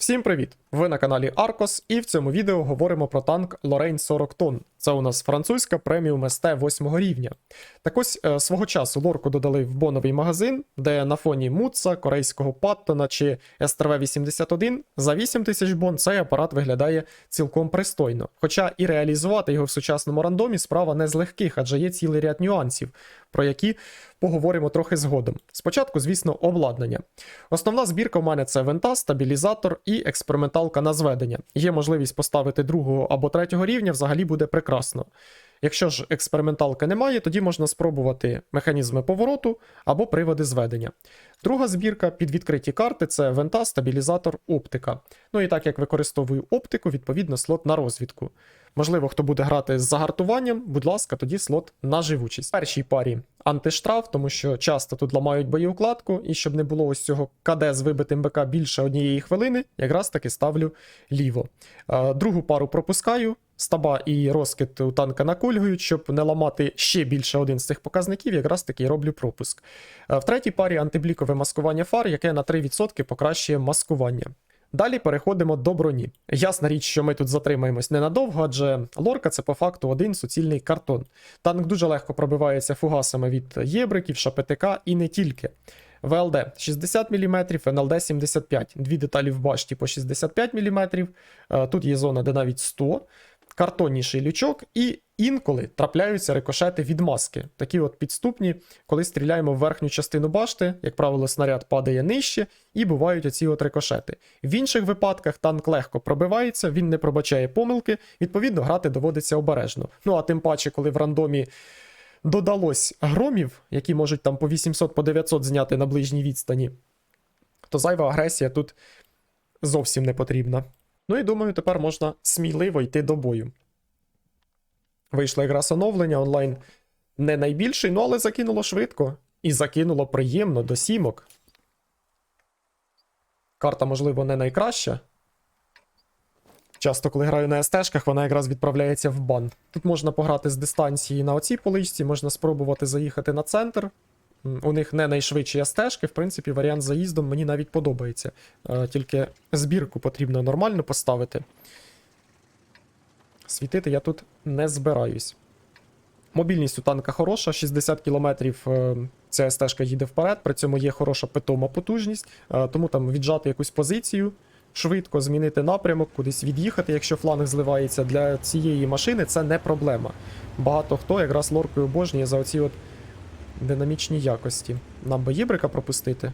Всім привіт! Ви на каналі Аркос, і в цьому відео говоримо про танк Лорейн 40 тонн. Це у нас французька преміум СТ 8 рівня. Так ось е, свого часу лорку додали в боновий магазин, де на фоні Муца, корейського Паттона чи СТРВ-81 за 8 тисяч бон цей апарат виглядає цілком пристойно. Хоча і реалізувати його в сучасному рандомі справа не з легких, адже є цілий ряд нюансів, про які поговоримо трохи згодом. Спочатку, звісно, обладнання. Основна збірка у мене це винта, стабілізатор і експерименталка на зведення. Є можливість поставити другого або третього рівня, взагалі буде прекрасно. Якщо ж експерименталки немає, тоді можна спробувати механізми повороту або приводи зведення. Друга збірка під відкриті карти це вента, стабілізатор, оптика. Ну і так як використовую оптику, відповідно слот на розвідку. Можливо, хто буде грати з загартуванням, будь ласка, тоді слот на живучість. В першій парі антиштраф, тому що часто тут ламають боєукладку, і щоб не було ось цього КД з вибитим БК більше однієї хвилини, якраз таки ставлю ліво. Е, Другу пару пропускаю. Стаба і розкид у танка накульгують, щоб не ламати ще більше один з цих показників, якраз таки роблю пропуск. Е, В третій парі антиблікове маскування фар, яке на 3% покращує маскування. Далі переходимо до броні. Ясна річ, що ми тут затримаємось ненадовго, адже лорка це по факту один суцільний картон. Танк дуже легко пробивається фугасами від єбриків, ШПТК і не тільки. ВЛД 60 мм, НЛД 75 Дві деталі в башті по 65 мм. Е, Тут є зона, де навіть 100 картонніший лючок, і інколи трапляються рикошети від маски. Такі от підступні, коли стріляємо в верхню частину башти, як правило, снаряд падає нижче, і бувають оці от рикошети. В інших випадках танк легко пробивається, він не пробачає помилки, відповідно, грати доводиться обережно. Ну а тим паче, коли в рандомі. Додалось громів, які можуть там по 800 по 900 зняти на ближній відстані, то зайва агресія тут зовсім не потрібна. Ну і думаю, тепер можна сміливо йти до бою. Вийшло якраз оновлення онлайн не найбільший, ну але закинуло швидко. І закинуло приємно до сімок. Карта, можливо, не найкраща. Часто, коли граю на СТ-шках, вона якраз відправляється в бан. Тут можна пограти з дистанції на оцій поличці, можна спробувати заїхати на центр. У них не найшвидші СТ-шки, в принципі, варіант з заїздом мені навіть подобається. Е, Тільки збірку потрібно нормально поставити. Світити я тут не збираюсь. Мобільність у танка хороша, 60 км е, ця СТ-шка їде вперед, при цьому є хороша питома потужність, е, тому там віджати якусь позицію, швидко змінити напрямок, кудись від'їхати, якщо фланг зливається для цієї машини, це не проблема. Багато хто якраз лоркою обожнює за оці от динамічні якості. Нам би єбрика пропустити.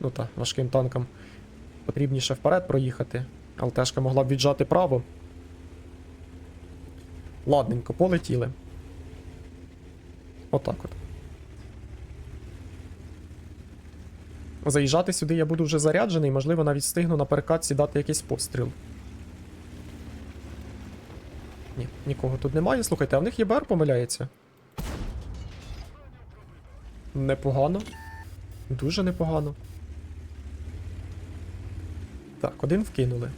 Ну так, важким танкам потрібніше вперед проїхати. ЛТшка могла б віджати право. Ладненько, полетіли. Отак от. Заїжджати сюди я буду вже заряджений, можливо, навіть встигну на перекатці дати якийсь постріл. Ні, нікого тут немає. Слухайте, а в них ЄБР помиляється. Непогано. Дуже непогано. Так, один вкинули.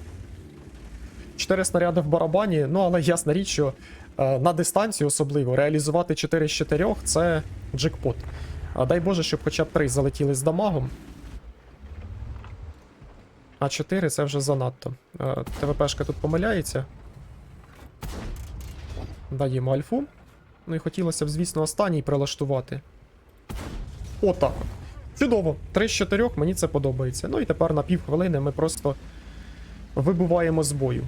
Чотири снаряди в барабані, ну але ясна річ, що е, на дистанцію особливо реалізувати 4 з 4 це джекпот. А дай Боже, щоб хоча б 3 залетіли з дамагом. А 4 це вже занадто. Е, ТВПшка тут помиляється. Даємо альфу. Ну і хотілося б, звісно, останній прилаштувати. Отак от. Чудово. 3 з 4 мені це подобається. Ну і тепер на півхвилини ми просто вибуваємо з бою.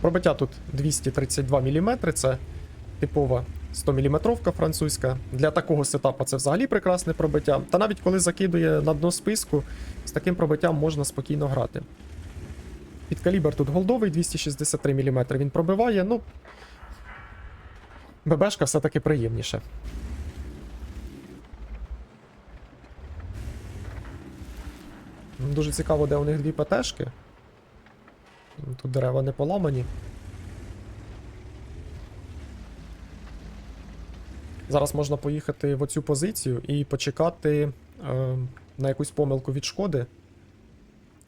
Пробиття тут 232 мм, це типова 100 мм французька. Для такого сетапа це взагалі прекрасне пробиття. Та навіть коли закидує на дно списку, з таким пробиттям можна спокійно грати. Підкалібр тут голдовий, 263 мм він пробиває, ну. ББшка все-таки приємніше. Дуже цікаво, де у них дві ПТшки. Тут дерева не поламані. Зараз можна поїхати в оцю позицію і почекати е, на якусь помилку від шкоди.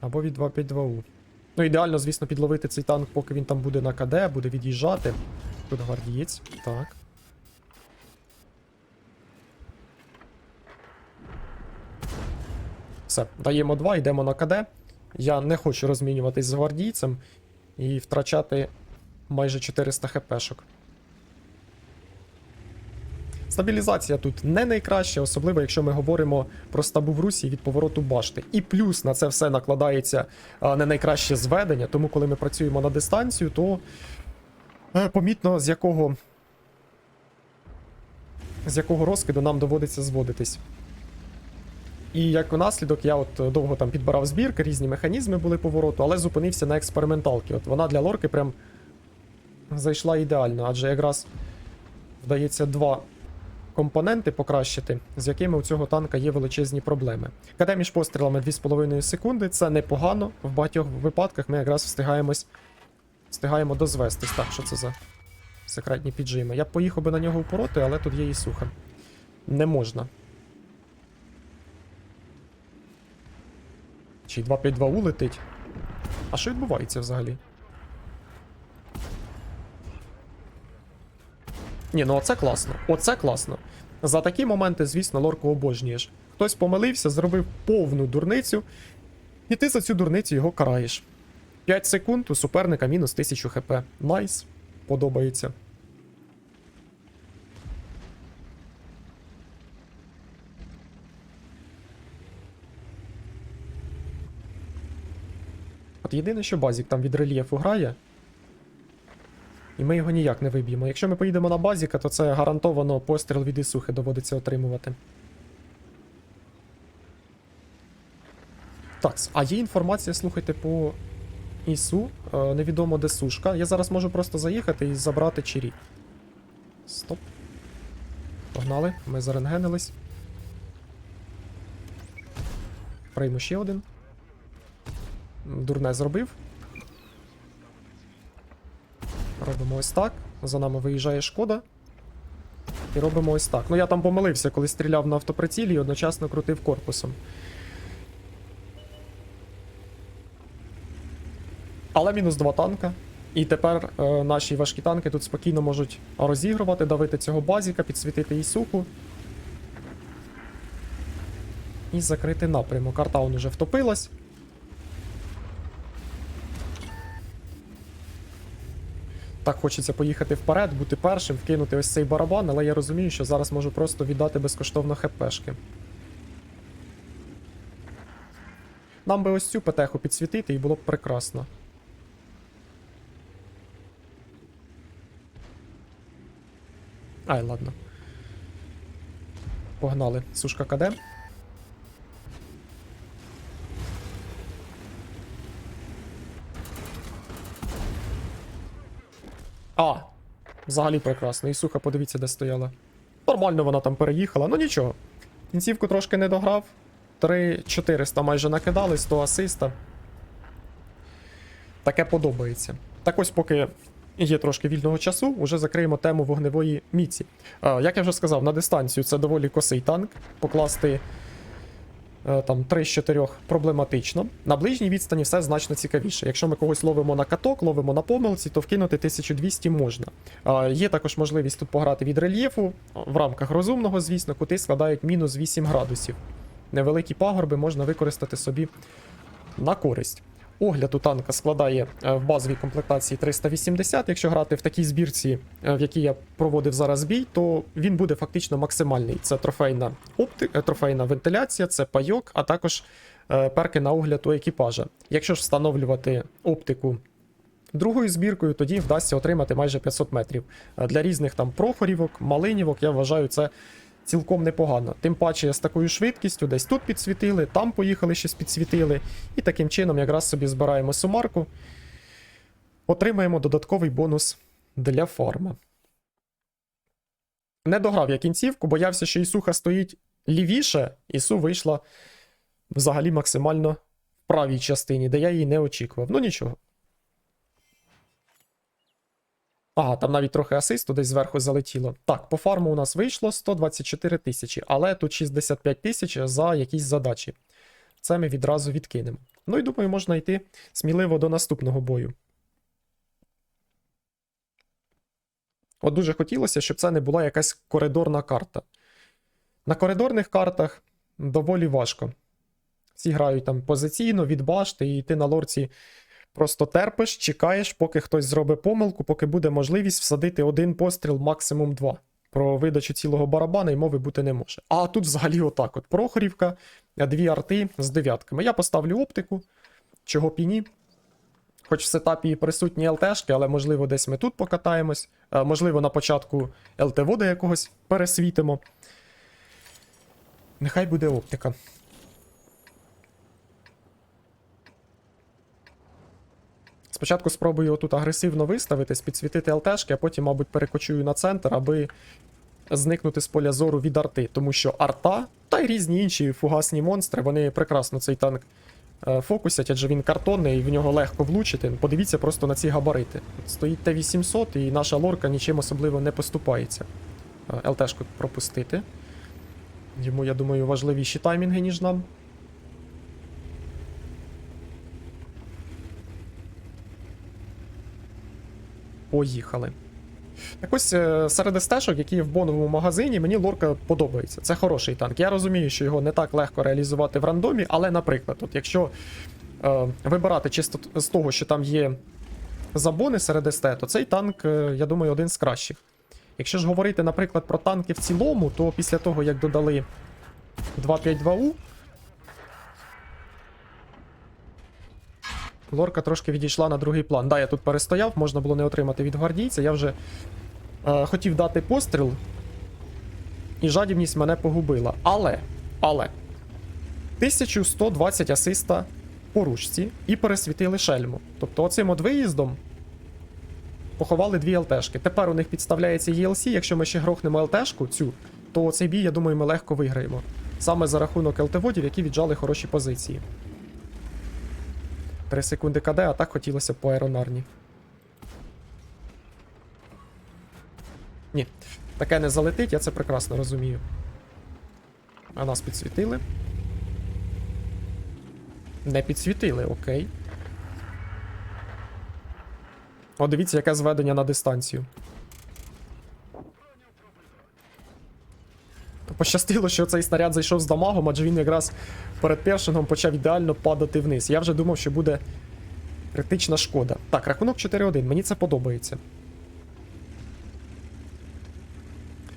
Або від 252У. Ну, ідеально, звісно, підловити цей танк, поки він там буде на КД, буде від'їжджати. Тут гвардієць. Так. Все, даємо 2, йдемо на КД. Я не хочу розмінюватись з гвардійцем і втрачати майже 400 хпшок. Стабілізація тут не найкраща, особливо якщо ми говоримо про стабу в Русі від повороту башти. І плюс на це все накладається не найкраще зведення, тому коли ми працюємо на дистанцію, то е, помітно з якого з якого розкиду нам доводиться зводитись. І як наслідок, я от довго там підбирав збірки, різні механізми були повороту, але зупинився на експерименталки. От вона для лорки прям зайшла ідеально, адже якраз вдається два компоненти покращити, з якими у цього танка є величезні проблеми. КД між пострілами 2,5 секунди, це непогано. В багатьох випадках ми якраз встигаємось, встигаємо дозвестись. Так, що це за секретні піджими? Я б поїхав би на нього впороти, але тут є і суха. Не можна. Чи 252У летить? А що відбувається взагалі? Ні, ну оце класно. Оце класно. За такі моменти, звісно, лорку обожнюєш. Хтось помилився, зробив повну дурницю, і ти за цю дурницю його караєш. 5 секунд у суперника мінус 1000 хп. Найс. Подобається. От єдине, що базік там від рельєфу грає. І ми його ніяк не виб'ємо. Якщо ми поїдемо на базіка, то це гарантовано постріл від Ісухи доводиться отримувати. Так, а є інформація, слухайте, по Ісу. Е, невідомо де сушка. Я зараз можу просто заїхати і забрати чирі. Стоп. Погнали, ми зарентгенились. Прийму ще один. Дурне зробив. Робимо ось так. За нами виїжджає шкода. І робимо ось так. Ну я там помилився, коли стріляв на автоприцілі і одночасно крутив корпусом. Але мінус два танка. І тепер е, наші важкі танки тут спокійно можуть розігрувати, давити цього базіка, підсвітити Ісуху. І закрити напрямок. Артаун уже втопилась. Так хочеться поїхати вперед, бути першим, вкинути ось цей барабан, але я розумію, що зараз можу просто віддати безкоштовно хпшки. Нам би ось цю петеху підсвітити і було б прекрасно. Ай, ладно. Погнали. Сушка КД. А, взагалі прекрасно. І суха, подивіться, де стояла. Нормально вона там переїхала, ну нічого. Кінцівку трошки не дограв. 3400 майже накидали, 100 асиста. Таке подобається. Так ось, поки є трошки вільного часу, вже закриємо тему вогневої міці. Як я вже сказав, на дистанцію це доволі косий танк. Покласти там 3 з 4 проблематично. На ближній відстані все значно цікавіше. Якщо ми когось ловимо на каток, ловимо на помилці, то вкинути 1200 можна. Є також можливість тут пограти від рельєфу. В рамках розумного, звісно, кути складають мінус 8 градусів. Невеликі пагорби можна використати собі на користь. Огляд у танка складає е, в базовій комплектації 380. Якщо грати в такій збірці, е, в якій я проводив зараз бій, то він буде фактично максимальний. Це трофейна опти... е, трофейна вентиляція, це пайок, а також перки на огляд у екіпажа. Якщо ж встановлювати оптику другою збіркою, тоді вдасться отримати майже 500 метрів. Для різних там профорівок, малинівок, я вважаю, це цілком непогано. Тим паче з такою швидкістю десь тут підсвітили, там поїхали щось підсвітили. І таким чином якраз собі збираємо сумарку. Отримаємо додатковий бонус для фарма. Не дограв я кінцівку, боявся, що Ісуха стоїть лівіше, Ісу вийшла взагалі максимально в правій частині, де я її не очікував. Ну нічого. Ага, там навіть трохи асисту десь зверху залетіло. Так, по фарму у нас вийшло 124 тисячі, але тут 65 тисяч за якісь задачі. Це ми відразу відкинемо. Ну і думаю, можна йти сміливо до наступного бою. От дуже хотілося, щоб це не була якась коридорна карта. На коридорних картах доволі важко Ці грають там позиційно, від башти, і ти на лорці просто терпиш, чекаєш, поки хтось зробить помилку, поки буде можливість всадити один постріл, максимум два. Про видачу цілого барабана й мови бути не може. А тут взагалі отак: от Прохорівка, дві арти з дев'ятками. Я поставлю оптику, чого б і ні. Хоч в сетапі присутні ЛТшки, але можливо десь ми тут покатаємось. Е, Можливо, на початку ЛТ до якогось пересвітимо. Нехай буде оптика. Спочатку спробую отут агресивно виставитись, підсвітити ЛТшки, а потім, мабуть, перекочую на центр, аби зникнути з поля зору від арти. Тому що арта та й різні інші фугасні монстри, вони прекрасно цей танк е, фокусять, адже він картонний і в нього легко влучити. Подивіться просто на ці габарити. Стоїть Т-800 і наша лорка нічим особливо не поступається. Е, ЛТшку пропустити. Йому, я думаю, важливіші таймінги, ніж нам. Поїхали. Так ось е, серед стежок, які в боновому магазині, мені лорка подобається. Це хороший танк. Я розумію, що його не так легко реалізувати в рандомі, але, наприклад, от якщо е, вибирати чисто з того, що там є забони серед СТ, то цей танк, е, я думаю, один з кращих. Якщо ж говорити, наприклад, про танки в цілому, то після того, як додали 252У, Лорка трошки відійшла на другий план. Да, я тут перестояв, можна було не отримати від гвардійця. Я вже е, хотів дати постріл, і жадібність мене погубила. Але, але 1120 асиста по ручці і пересвітили шельму. Тобто оцим от виїздом поховали дві ЛТшки. Тепер у них підставляється ELC, якщо ми ще грохнемо ЛТшку цю, то цей бій, я думаю, ми легко виграємо. Саме за рахунок ЛТ-водів, які віджали хороші позиції. 3 секунди КД, а так хотілося по аеронарні. Ні, таке не залетить, я це прекрасно розумію. А нас підсвітили. Не підсвітили, окей. О, дивіться, яке зведення на дистанцію. Пощастило, що цей снаряд зайшов з дамагом, адже він якраз перед першингом почав ідеально падати вниз. Я вже думав, що буде критична шкода. Так, рахунок 4-1, мені це подобається.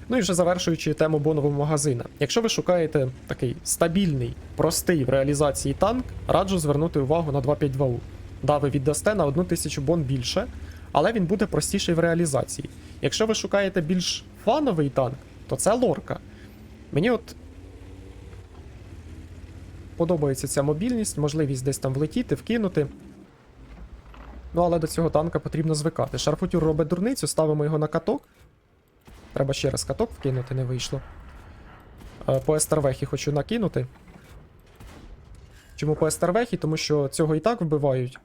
Ну і вже завершуючи тему бонового магазина. Якщо ви шукаєте такий стабільний, простий в реалізації танк, раджу звернути увагу на 252U. Да, ви віддасте на 1000 бон більше, але він буде простіший в реалізації. Якщо ви шукаєте більш фановий танк, то це лорка. Мені от подобається ця мобільність, можливість десь там влетіти, вкинути. Ну, але до цього танка потрібно звикати. Шарфутюр робить дурницю, ставимо його на каток. Треба ще раз каток вкинути, не вийшло. Е, По Естервехі хочу накинути. Чому по Естервехі? Тому що цього і так вбивають.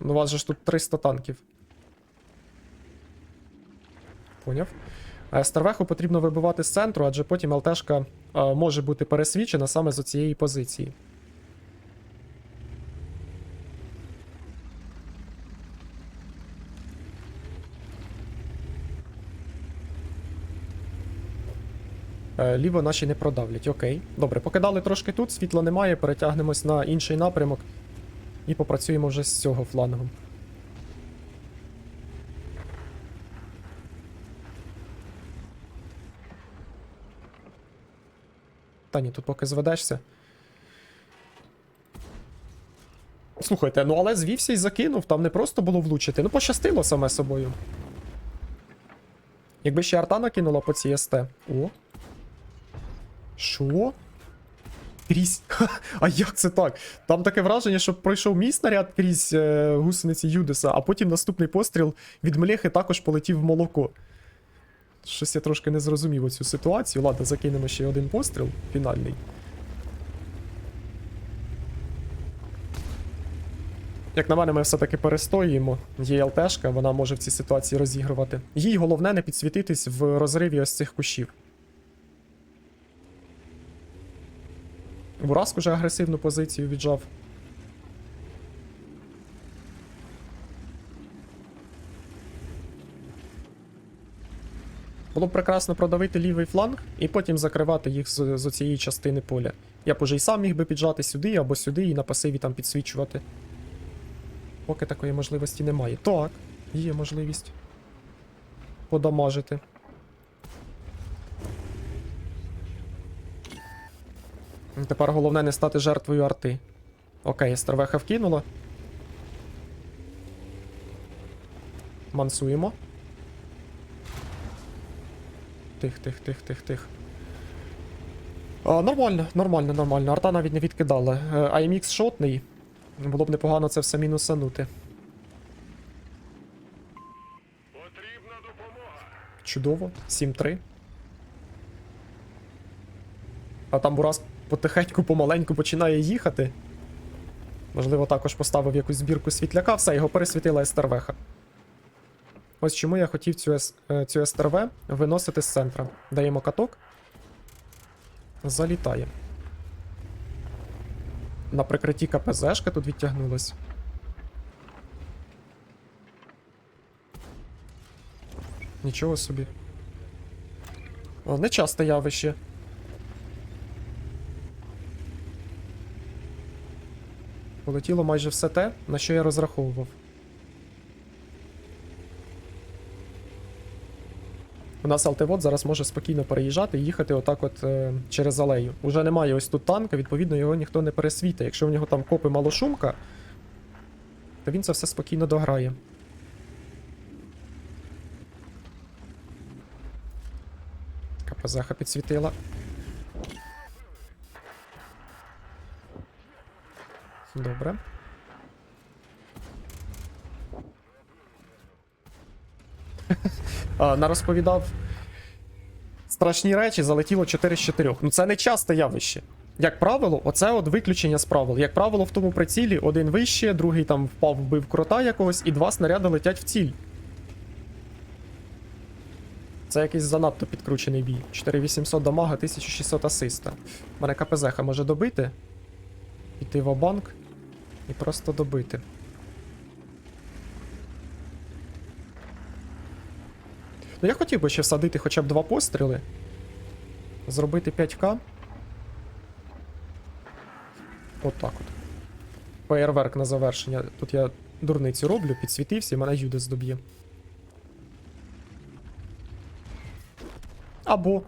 Ну, у вас же ж тут 300 танків. Поняв. А Естервеху потрібно вибивати з центру, адже потім ЛТшка е, може бути пересвідчена саме з цієї позиції. Е, Ліво наші не продавлять, окей. Добре, покидали трошки тут, світла немає, перетягнемось на інший напрямок і попрацюємо вже з цього флангу. Та тут поки зведешся. Слухайте, ну але звівся і закинув, там не просто було влучити. Ну, пощастило саме собою. Якби ще арта накинула по цій СТ. О. Що? Крізь. А як це так? Там таке враження, що пройшов мій снаряд крізь е, гусениці Юдеса, а потім наступний постріл від Млехи також полетів в молоко. Щось я трошки не зрозумів цю ситуацію. Ладно, закинемо ще один постріл фінальний. Як на мене, ми все-таки перестоюємо. Є ЛТшка, вона може в цій ситуації розігрувати. Їй головне не підсвітитись в розриві ось цих кущів. Бураск уже агресивну позицію віджав. Було б прекрасно продавити лівий фланг і потім закривати їх з, з цієї частини поля. Я б уже і сам міг би піджати сюди або сюди і на пасиві там підсвічувати. Поки такої можливості немає. Так, є можливість подамажити. Тепер головне не стати жертвою арти. Окей, стервеха вкинула. Мансуємо. Тих, тих, тих, тих, тих. А, нормально, нормально, нормально. Арта навіть не відкидала. Е, IMX шотний. Було б непогано це все мінусанути. Потрібна допомога. Чудово. 7-3. А там Бурас потихеньку, помаленьку починає їхати. Можливо, також поставив якусь збірку світляка, все, його пересвітила Естервеха. Ось чому я хотів цю, е, цю СТРВ виносити з центра. Даємо каток. Залітає. На прикритті КПЗшка тут відтягнулась. Нічого собі. О, нечасте явище. Полетіло майже все те, на що я розраховував. У нас алтевод зараз може спокійно переїжджати і їхати отак от е, через алею. Уже немає ось тут танка, відповідно, його ніхто не пересвітить. Якщо в нього там копи малошумка, то він це все спокійно дограє. КПЗХ підсвітила. Добре. Нарозповідав страшні речі, залетіло 4 з 4. Ну це не часте явище. Як правило, оце от виключення з правил. Як правило, в тому прицілі один вище, другий там впав, вбив крота якогось, і два снаряди летять в ціль. Це якийсь занадто підкручений бій. 4800 дамага, 1600 асиста. У Мене КПЗХ може добити. Піти в банк і просто добити. Ну я хотів би ще всадити хоча б два постріли. Зробити 5к. От так от. Феєрверк на завершення. Тут я дурницю роблю, підсвітився і мене Юдес доб'є. Або.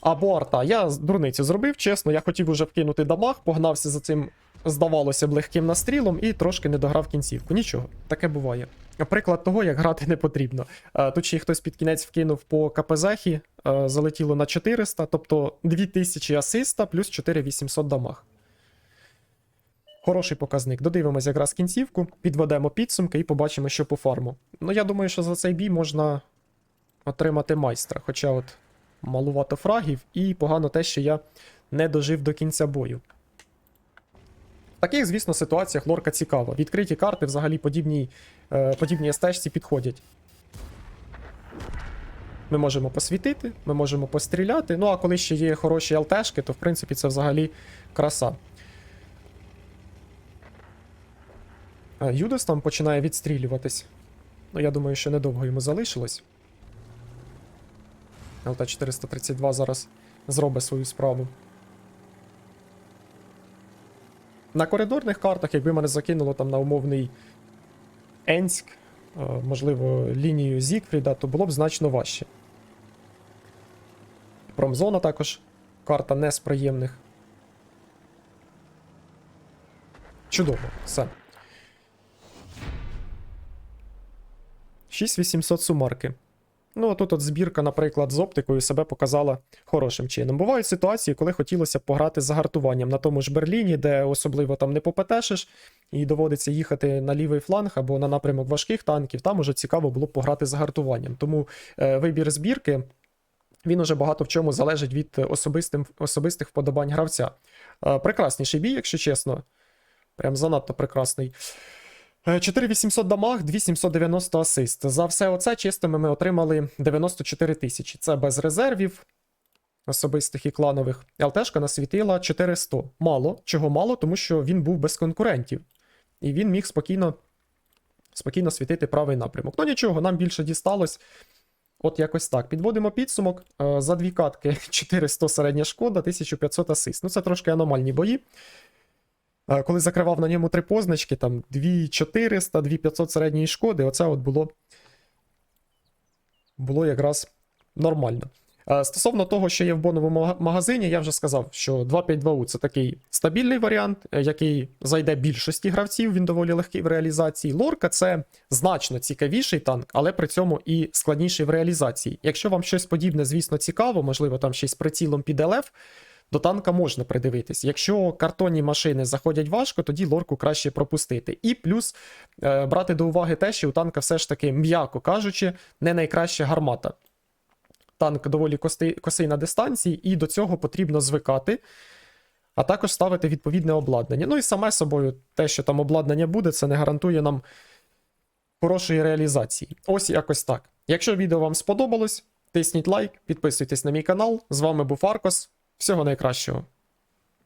Або арта. Я дурницю зробив, чесно, я хотів уже вкинути дамаг, погнався за цим, здавалося б, легким настрілом і трошки не дограв кінцівку. Нічого, таке буває. Приклад того, як грати не потрібно. Е, Тут ще хтось під кінець вкинув по КПЗХі, е, залетіло на 400, тобто 2000 асиста плюс 4800 дамаг. Хороший показник. Додивимося якраз кінцівку, підведемо підсумки і побачимо, що по фарму. Ну, я думаю, що за цей бій можна отримати майстра. Хоча от малувато фрагів, і погано те, що я не дожив до кінця бою. В таких, звісно, ситуаціях лорка цікава. Відкриті карти взагалі подібній, е, подібній стежці підходять. Ми можемо посвітити, ми можемо постріляти. Ну а коли ще є хороші ЛТшки, то в принципі це взагалі краса. Е, Юдес там починає відстрілюватись. Ну, я думаю, що недовго йому залишилось. ЛТ-432 зараз зробить свою справу. На коридорних картах, якби мене закинуло там на умовний Енськ, е, можливо, лінію Зігфріда, то було б значно важче. Промзона також карта не з приємних. Чудово, все. 6800 сумарки. Ну, тут от збірка, наприклад, з оптикою себе показала хорошим чином. Бувають ситуації, коли хотілося б пограти з загартуванням на тому ж Берліні, де особливо там не попетешиш, і доводиться їхати на лівий фланг або на напрямок важких танків. Там уже цікаво було б пограти з загартуванням. Тому е, вибір збірки. Він уже багато в чому залежить від особистим, особистих вподобань гравця. Е, прекрасніший бій, якщо чесно. Прям занадто прекрасний. Е, 4800 дамаг, 2790 асист. За все оце чистими ми отримали 94 тисячі. Це без резервів особистих і кланових. ЛТшка насвітила 400. Мало. Чого мало? Тому що він був без конкурентів. І він міг спокійно, спокійно світити правий напрямок. Ну нічого, нам більше дісталось. От якось так. Підводимо підсумок. Е, За дві катки 400 середня шкода, 1500 асист. Ну, це трошки аномальні бої. Коли закривав на ньому три позначки, там 2400, 2500 середньої шкоди, оце от було, було якраз нормально. Стосовно того, що є в боновому магазині, я вже сказав, що 252U це такий стабільний варіант, е, який зайде більшості гравців, він доволі легкий в реалізації. Лорка це значно цікавіший танк, але при цьому і складніший в реалізації. Якщо вам щось подібне, звісно, цікаво, можливо, там ще й з прицілом під ЛФ, до танка можна придивитись. Якщо картонні машини заходять важко, тоді лорку краще пропустити. І плюс е, брати до уваги те, що у танка все ж таки, м'яко кажучи, не найкраща гармата. Танк доволі кости, косий на дистанції, і до цього потрібно звикати, а також ставити відповідне обладнання. Ну і саме собою, те, що там обладнання буде, це не гарантує нам хорошої реалізації. Ось якось так. Якщо відео вам сподобалось, тисніть лайк, підписуйтесь на мій канал. З вами був Аркос. Всього найкращого.